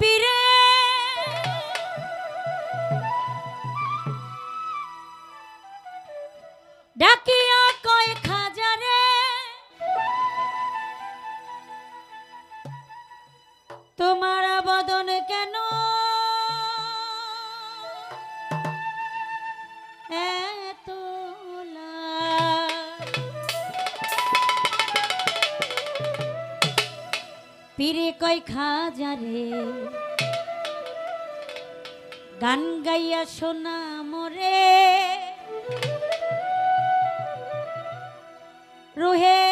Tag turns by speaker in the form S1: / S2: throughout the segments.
S1: পীরে। ডাকিয়া কয় খাজারে গান গাইয়া শোনা মরে। রুহে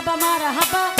S1: Habba Mata Habba.